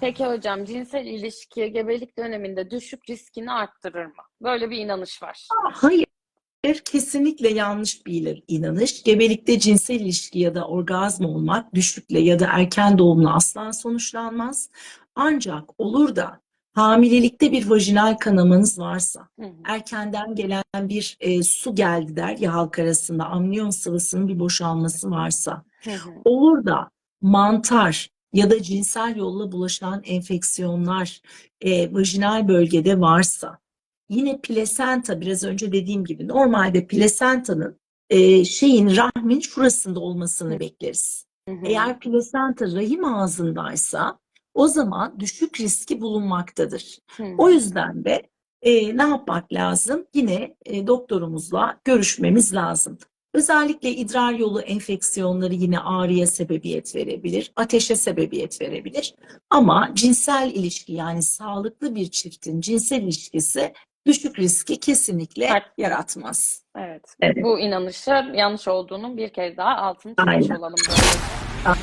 Peki hocam cinsel ilişki gebelik döneminde düşük riskini arttırır mı? Böyle bir inanış var. Hayır, kesinlikle yanlış bir inanış. Gebelikte cinsel ilişki ya da orgazm olmak düşükle ya da erken doğumla asla sonuçlanmaz. Ancak olur da hamilelikte bir vajinal kanamanız varsa, Hı hı. erkenden gelen bir e, su geldi der ya halk arasında amniyon sıvısının bir boşalması varsa, Hı hı. olur da mantar ya da cinsel yolla bulaşan enfeksiyonlar e, vajinal bölgede varsa, yine plasenta biraz önce dediğim gibi normalde plasentanın e, şeyin rahmin şurasında olmasını bekleriz. Hı hı. Eğer plasenta rahim ağzındaysa o zaman düşük riski bulunmaktadır. Hı. O yüzden de e, ne yapmak lazım? Yine e, doktorumuzla görüşmemiz lazım. Özellikle idrar yolu enfeksiyonları yine ağrıya sebebiyet verebilir, ateşe sebebiyet verebilir. Ama cinsel ilişki yani sağlıklı bir çiftin cinsel ilişkisi düşük riski kesinlikle Art- yaratmaz. Evet. Evet. Bu inanışın yanlış olduğunun bir kere daha altını çizmiş olalım. Böyle.